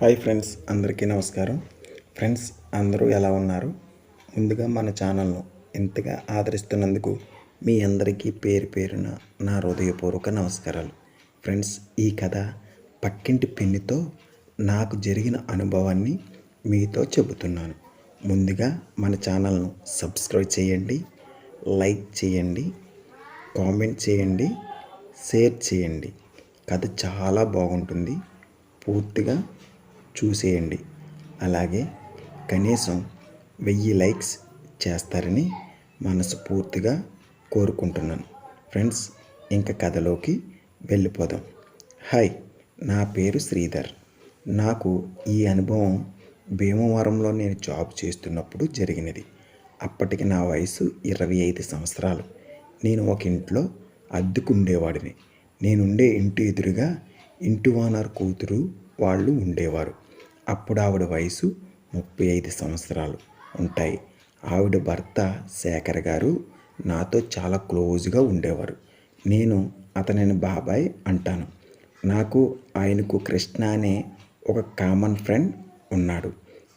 Hi friends అందరికీ నమస్కారం. Friends అందరూ ఎలా ఉన్నారు? ముందుగా మన ఛానల్ను ఇంతగా ఆదరిస్తున్నందుకు మీ అందరికీ పేరు పేరున నా హృదయపూర్వక నమస్కారాలు. ఫ్రెండ్స్ ఈ కథ పక్కింటి పిన్నితో నాకు జరిగిన అనుభవాన్ని మీతో చెబుతున్నాను. ముందుగా మన ఛానల్ను సబ్స్క్రైబ్ చేయండి లైక్ చేయండి కామెంట్ చేయండి షేర్ చేయండి. కథ చాలా బాగుంటుంది. పూర్తిగా చూసేయండి. అలాగే కనీసం వెయ్యి లైక్స్ చేస్తారని మనస్ఫూర్తిగా కోరుకుంటున్నాను. ఫ్రెండ్స్ ఇంక కథలోకి వెళ్ళిపోదాం. హాయ్ నా పేరు శ్రీధర్. నాకు ఈ అనుభవం భీమవరంలో నేను జాబ్ చేస్తున్నప్పుడు జరిగినది. అప్పటికి నా వయసు ఇరవై ఐదు సంవత్సరాలు. నేను ఒక ఇంట్లో అద్దెకుండేవాడిని. నేనుండే ఇంటి ఎదురుగా ఇంటి ఓనర్ కూతురు వాళ్ళు ఉండేవారు. అప్పుడు ఆవిడ వయసు ముప్పై ఐదు సంవత్సరాలు ఉంటాయి. ఆవిడ భర్త శేఖర్ గారు నాతో చాలా క్లోజ్గా ఉండేవారు. నేను అతనిని బాబాయ్ అంటాను. నాకు ఆయనకు కృష్ణ అనే ఒక కామన్ ఫ్రెండ్ ఉన్నాడు.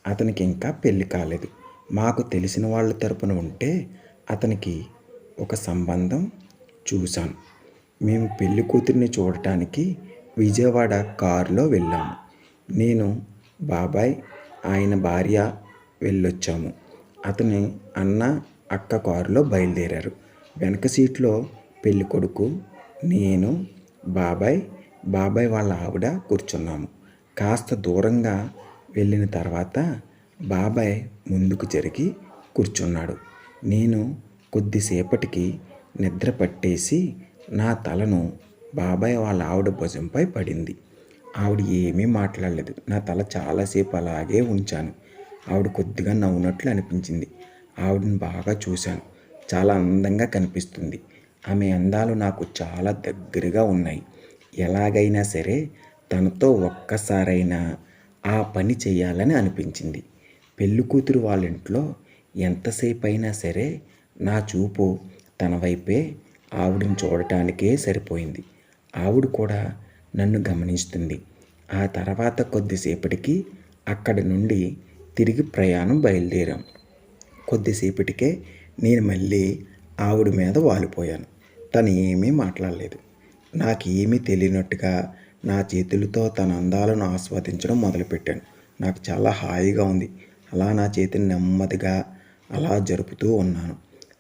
అతనికి ఇంకా పెళ్ళి కాలేదు. మాకు తెలిసిన వాళ్ళ తరపున ఉంటే అతనికి ఒక సంబంధం చూశాను. మేము పెళ్ళి కూతుర్ని చూడటానికి విజయవాడ కారులో వెళ్ళాము. నేను బాబాయ్ ఆయన భార్య వెళ్ళొచ్చాము. అతని అన్న అక్క కారులో బయలుదేరారు. వెనక సీట్లో పెళ్ళి కొడుకు నేను బాబాయ్ బాబాయ్ వాళ్ళ ఆవిడ కూర్చున్నాము. కాస్త దూరంగా వెళ్ళిన తర్వాత బాబాయ్ ముందుకు జరిగి కూర్చున్నాడు. నేను కొద్దిసేపటికి నిద్ర పట్టేసి నా తలను బాబాయ్ వాళ్ళ ఆవిడ భుజంపై పడింది. ఆవిడ ఏమీ మాట్లాడలేదు. నా తల చాలాసేపు అలాగే ఉంచాను. ఆవిడ కొద్దిగా నవ్వునట్లు అనిపించింది. ఆవిడని బాగా చూశాను. చాలా అందంగా కనిపిస్తుంది. ఆమె అందాలు నాకు చాలా దగ్గరగా ఉన్నాయి. ఎలాగైనా సరే తనతో ఒక్కసారైనా ఆ పని చేయాలని అనిపించింది. పెళ్ళి కూతురు వాళ్ళ ఇంట్లో ఎంతసేపు అయినా సరే నా చూపు తన వైపే ఆవిడని చూడటానికే సరిపోయింది. ఆవిడ కూడా నన్ను గమనిస్తుంది. ఆ తర్వాత కొద్దిసేపటికి అక్కడి నుండి తిరిగి ప్రయాణం బయలుదేరాం. కొద్దిసేపటికే నేను మళ్ళీ ఆవిడ మీద వాలిపోయాను. తను ఏమీ మాట్లాడలేదు. నాకు ఏమీ తెలియనట్టుగా నా చేతులతో తన అందాలను ఆస్వాదించడం మొదలుపెట్టాను. నాకు చాలా హాయిగా ఉంది. అలా నా చేతిని నెమ్మదిగా అలా జరుపుతూ ఉన్నాను.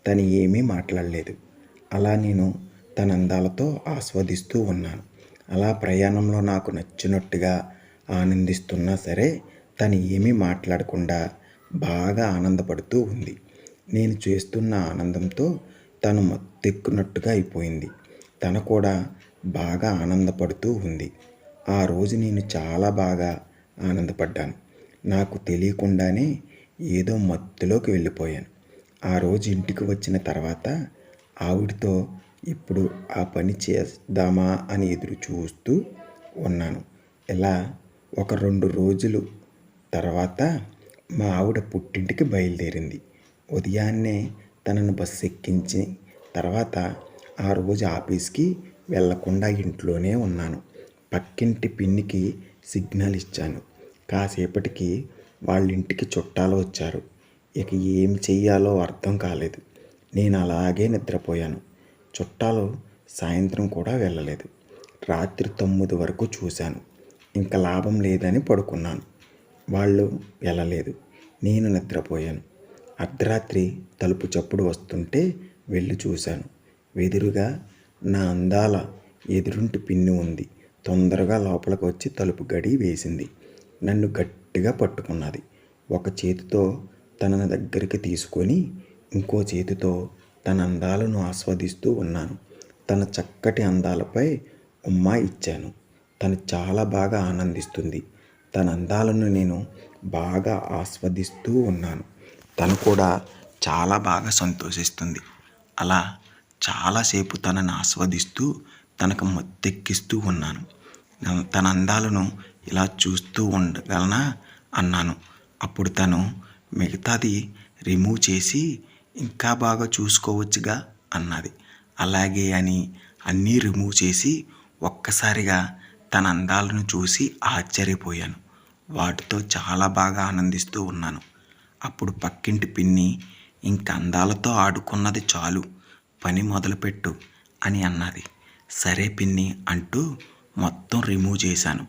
తను ఏమీ మాట్లాడలేదు. అలా నేను తన అందాలతో ఆస్వాదిస్తూ ఉన్నాను. అలా ప్రయాణంలో నాకు నచ్చినట్టుగా ఆనందిస్తున్నా సరే తను ఏమీ మాట్లాడకుండా బాగా ఆనందపడుతూ ఉంది. నేను చేస్తున్న ఆనందంతో తను మత్తెక్కున్నట్టుగా అయిపోయింది. తను కూడా బాగా ఆనందపడుతూ ఉంది. ఆ రోజు నేను చాలా బాగా ఆనందపడ్డాను. నాకు తెలియకుండానే ఏదో మత్తులోకి వెళ్ళిపోయాను. ఆ రోజు ఇంటికి వచ్చిన తర్వాత ఆవిడతో ఇప్పుడు ఆ పని చేద్దామా అని ఎదురు చూస్తూ ఉన్నాను. ఇలా ఒక రెండు రోజులు తర్వాత మా ఆవిడ పుట్టింటికి బయలుదేరింది. ఉదయాన్నే తనను బస్సు ఎక్కించి తర్వాత ఆ రోజు ఆఫీస్కి వెళ్ళకుండా ఇంట్లోనే ఉన్నాను. పక్కింటి పిన్నికి సిగ్నల్ ఇచ్చాను. కాసేపటికి వాళ్ళ ఇంటికి చుట్టాలు వచ్చారు. ఇక ఏం చెయ్యాలో అర్థం కాలేదు. నేను అలాగే నిద్రపోయాను. చుట్టాలు సాయంత్రం కూడా వెళ్ళలేదు. రాత్రి తొమ్మిది వరకు చూశాను. ఇంకా లాభం లేదని పడుకున్నాను. వాళ్ళు వెళ్ళలేదు. నేను నిద్రపోయాను. అర్ధరాత్రి తలుపు చప్పుడు వస్తుంటే వెళ్ళి చూశాను. వెదురుగా నా అందాల ఎదురుంటి పిన్ని ఉంది. తొందరగా లోపలికి వచ్చి తలుపు గడి వేసింది. నన్ను గట్టిగా పట్టుకున్నది. ఒక చేతితో తనని దగ్గరికి తీసుకొని ఇంకో చేతితో తన అందాలను ఆస్వాదిస్తూ ఉన్నాను. తన చక్కటి అందాలపై ఉమ్మా ఇచ్చాను. తను చాలా బాగా ఆనందిస్తుంది. తన అందాలను నేను బాగా ఆస్వాదిస్తూ ఉన్నాను. తను కూడా చాలా బాగా సంతోషిస్తుంది. అలా చాలాసేపు తనను ఆస్వాదిస్తూ తనకు మత్తెక్కిస్తూ ఉన్నాను. తన అందాలను ఇలా చూస్తూ ఉండగలనా? అన్నాను. అప్పుడు తను మిగతాది రిమూవ్ చేసి ఇంకా బాగా చూసుకోవచ్చుగా అన్నది. అలాగే అని అన్నీ రిమూవ్ చేసి ఒక్కసారిగా తన అందాలను చూసి ఆశ్చర్యపోయాను. వాటితో చాలా బాగా ఆనందిస్తూ ఉన్నాను. అప్పుడు పక్కింటి పిన్ని ఇంక అందాలతో ఆడుకున్నది చాలు పని మొదలుపెట్టు అని అన్నది. సరే పిన్ని అంటూ మొత్తం రిమూవ్ చేశాను.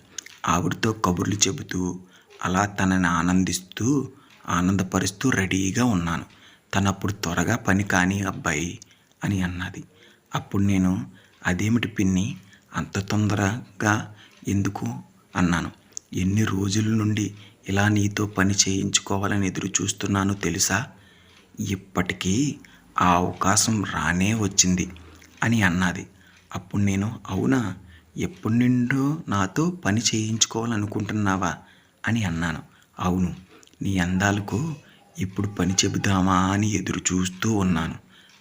ఆవిడతో కబుర్లు చెబుతూ అలా తనని ఆనందిస్తూ ఆనందపరుస్తూ రెడీగా ఉన్నాను. తనప్పుడు త్వరగా పని కాని అబ్బాయి అని అన్నది. అప్పుడు నేను అదేమిటి పిన్ని? అంత తొందరగా ఎందుకు? అన్నాను. ఎన్ని రోజుల నుండి ఇలా నీతో పని చేయించుకోవాలని ఎదురు చూస్తున్నాను తెలుసా? ఇప్పటికీ ఆ అవకాశం రానే వచ్చింది అని అన్నది. అప్పుడు నేను అవునా? ఎప్పటి నుండో నాతో పని చేయించుకోవాలనుకుంటున్నావా? అని అన్నాను. అవును నీ అందాలకు ఇప్పుడు పని చెబుదామా అని ఎదురు చూస్తూ ఉన్నాను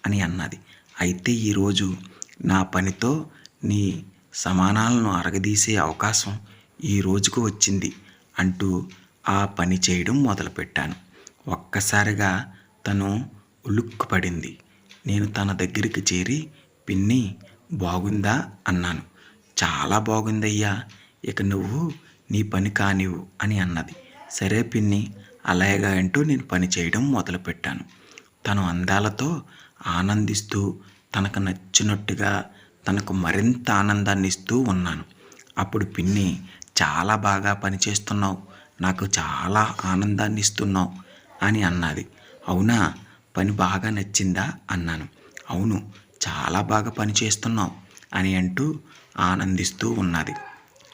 అని అన్నది. అయితే ఈరోజు నా పనితో నీ సమానాలను అరగదీసే అవకాశం ఈ రోజుకు వచ్చింది అంటూ ఆ పని చేయడం మొదలుపెట్టాను. ఒక్కసారిగా తను ఉలుక్కుపడింది నేను తన దగ్గరికి చేరి పిన్ని బాగుందా అన్నాను. చాలా బాగుందయ్యా ఇక నువ్వు నీ పని కానివ్వు అని అన్నది. సరే పిన్ని అలాగా అంటూ నేను పని చేయడం మొదలుపెట్టాను. తను అందాలతో ఆనందిస్తూ తనకు నచ్చినట్టుగా తనకు మరింత ఆనందాన్ని ఇస్తూ ఉన్నాను. అప్పుడు పిన్ని చాలా బాగా పనిచేస్తున్నావు నాకు చాలా ఆనందాన్ని ఇస్తున్నావు అని అన్నది. అవునా? పని బాగా నచ్చిందా? అన్నాను. అవును చాలా బాగా పని చేస్తున్నావు అని అంటూ ఆనందిస్తూ ఉన్నది.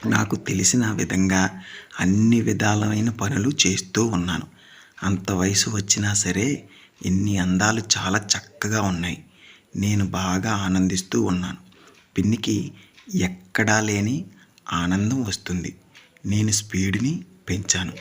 నాకు తెలిసిన విధంగా అన్ని విధాలైన పనులు చేస్తూ ఉన్నాను. అంత వయసు వచ్చినా సరే ఎన్ని అందాలు చాలా చక్కగా ఉన్నాయి. నేను బాగా ఆనందిస్తూ ఉన్నాను. పిన్నికి ఎక్కడా లేని ఆనందం వస్తుంది. నేను స్పీడ్ని పెంచాను.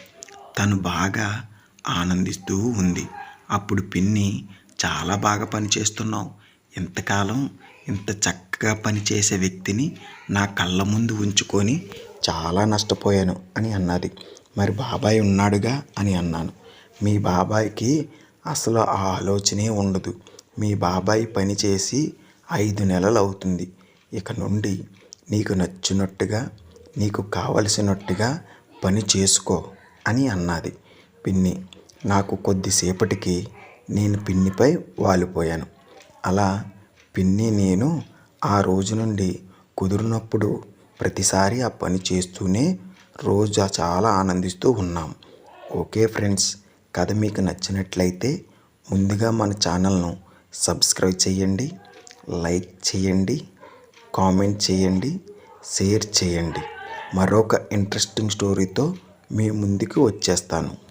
తను బాగా ఆనందిస్తూ ఉంది. అప్పుడు పిన్ని చాలా బాగా పనిచేస్తున్నావు ఇంతకాలం ఇంత చక్కగా పనిచేసే వ్యక్తిని నా కళ్ళ ముందు ఉంచుకొని చాలా నష్టపోయాను అని అన్నది. మరి బాబాయ్ ఉన్నాడుగా అని అన్నాను. మీ బాబాయ్కి అసలు ఆ ఆలోచనే ఉండదు. మీ బాబాయ్ పని చేసి ఐదు నెలలు అవుతుంది ఇక నుండి నీకు నచ్చినట్టుగా నీకు కావలసినట్టుగా పని చేసుకో అని అన్నది. పిన్ని నాకు కొద్దిసేపటికి నేను పిన్నిపై వాలిపోయాను. అలా పిన్ని నేను ఆ రోజు నుండి కుదిరినప్పుడు ప్రతిసారి ఆ పని చేస్తూనే రోజు చాలా ఆనందిస్తూ ఉన్నాం. ఓకే ఫ్రెండ్స్ కథ మీకు నచ్చినట్లయితే ముందుగా మన ఛానల్ను సబ్స్క్రైబ్ చేయండి లైక్ చేయండి కామెంట్ చేయండి షేర్ చేయండి. మరొక ఇంట్రెస్టింగ్ స్టోరీతో మీ ముందుకు వచ్చేస్తాను.